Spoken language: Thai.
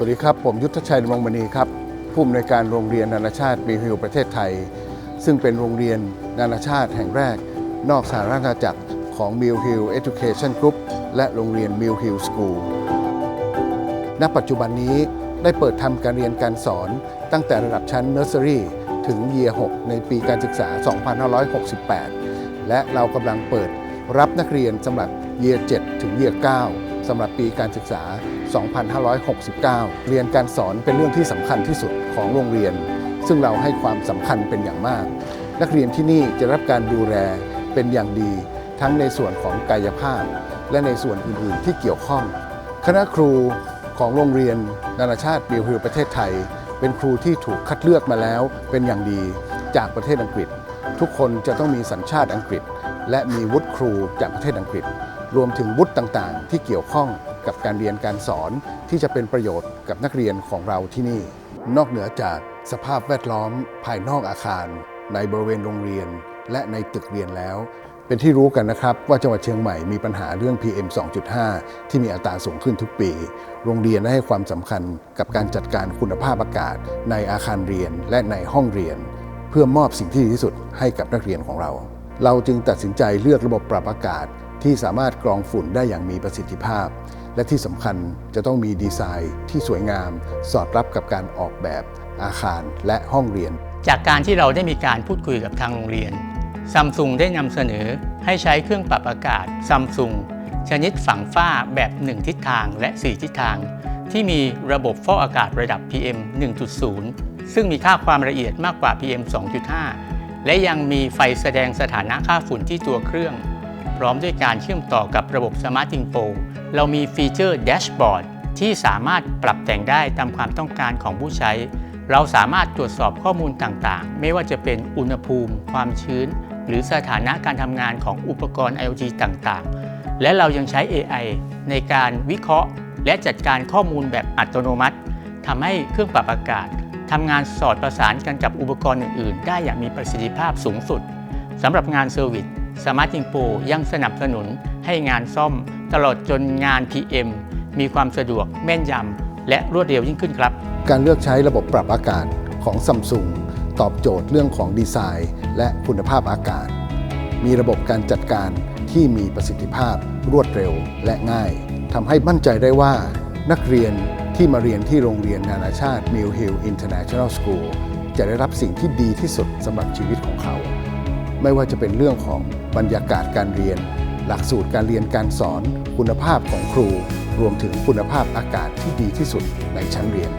วัสดีครับ ผมยุทธชัยดำรงมณีครับ ผู้อำนวยการโรงเรียนนานาชาติบีฮิลประเทศไทย ซึ่งเป็นโรงเรียนนานาชาติแห่งแรก นอกสหราชอาณาจักรของ Mill Hill Education Group และโรงเรียน Mill Hill School ณ ปัจจุบันนี้ได้เปิดทำการเรียนการสอนตั้งแต่ระดับชั้น Nursery ถึง Year 6ในปีการศึกษา 2568 และเรากำลังเปิดรับนักเรียนสำหรับ Year 7ถึง Year 9สำหรับปีการศึกษา 2569 เรียนการสอนเป็นเรื่องที่สำคัญที่สุดของโรงเรียน ซึ่งเราให้ความสำคัญเป็นอย่างมาก นักเรียนที่นี่จะรับการดูแลเป็นอย่างดี ทั้งในส่วนของกายภาพ และในส่วนอื่นๆ ที่เกี่ยวข้อง คณะครูของโรงเรียนนานาชาติบิลฮิลประเทศไทย เป็นครูที่ถูกคัดเลือกมาแล้วเป็นอย่างดีจากประเทศอังกฤษ ทุกคนจะต้องมีสัญชาติอังกฤษ และมีวุฒิครูจากประเทศอังกฤษ รวมถึงวุฒิต่างๆ ที่เกี่ยวข้อง กับการเรียนการสอนที่จะเป็นประโยชน์กับนักเรียนของเราที่นี่ นอกเหนือจากสภาพแวดล้อมภายนอกอาคาร ในบริเวณโรงเรียน และในตึกเรียนแล้ว เป็นที่รู้กันนะครับ ว่าจังหวัดเชียงใหม่มีปัญหาเรื่อง PM 2.5 ที่มีอัตราสูงขึ้นทุกปี โรงเรียนได้ให้ความสำคัญกับการจัดการคุณภาพอากาศ ในอาคารเรียนและในห้องเรียน เพื่อมอบสิ่งที่ดีที่สุดให้กับนักเรียนของเรา เราจึงตัดสินใจเลือกระบบปรับอากาศที่สามารถกรองฝุ่นได้อย่างมีประสิทธิภาพ และที่สำคัญจะต้องมีดีไซน์ที่สวยงาม สอดรับกับการออกแบบอาคารและห้องเรียน จากการที่เราได้มีการพูดคุยกับทางโรงเรียนซัมซุงได้นำเสนอให้ใช้เครื่องปรับอากาศซัมซุงชนิดฝังฝ้าแบบ 1 ทิศทางและ 4 ทิศทาง ที่มีระบบฟอกอากาศระดับ PM 1.0 ซึ่งมีค่าความละเอียดมากกว่า PM 2.5 และยังมีไฟแสดงสถานะค่าฝุ่นที่ตัวเครื่อง พร้อมด้วยการเชื่อมต่อกับระบบ Smart Info เรามีฟีเจอร์แดชบอร์ดที่สามารถปรับแต่งได้ตามความต้องการของผู้ใช้ เราสามารถตรวจสอบข้อมูลต่างๆ ไม่ว่าจะเป็นอุณหภูมิ ความชื้น หรือสถานะการทำงานของอุปกรณ์ IoT ต่างๆ และเรายังใช้ AI ในการวิเคราะห์ และจัดการข้อมูลแบบอัตโนมัติทำให้เครื่องปรับอากาศทำงานสอดประสานกันกับอุปกรณ์อื่น ๆ ได้อย่างมีประสิทธิภาพสูงสุดสำหรับงานเซอร์วิส Smart i n f o ยังสนับสนุนให้งานซ่อมตลอดจนงาน PM มีความสะดวกแม่นยำและรวดเร็วยิ่งขึ้นครับ การเลือกใช้ระบบปรับอากาศของซัมซุงตอบโจทย์เรื่องของดีไซน์ และคุณภาพอากาศ มีระบบการจัดการที่มีประสิทธิภาพรวดเร็วและง่ายทำให้มั่นใจได้ว่า นักเรียนที่มาเรียนที่โรงเรียนนานาชาติ Mill Hill International School จะได้รับสิ่งที่ดีที่สุดสำหรับชีวิตของเขา ไม่ว่าจะเป็นเรื่องของบรรยากาศการเรียน หลักสูตรการเรียนการสอน คุณภาพของครู รวมถึงคุณภาพอากาศที่ดีที่สุดในชั้นเรียน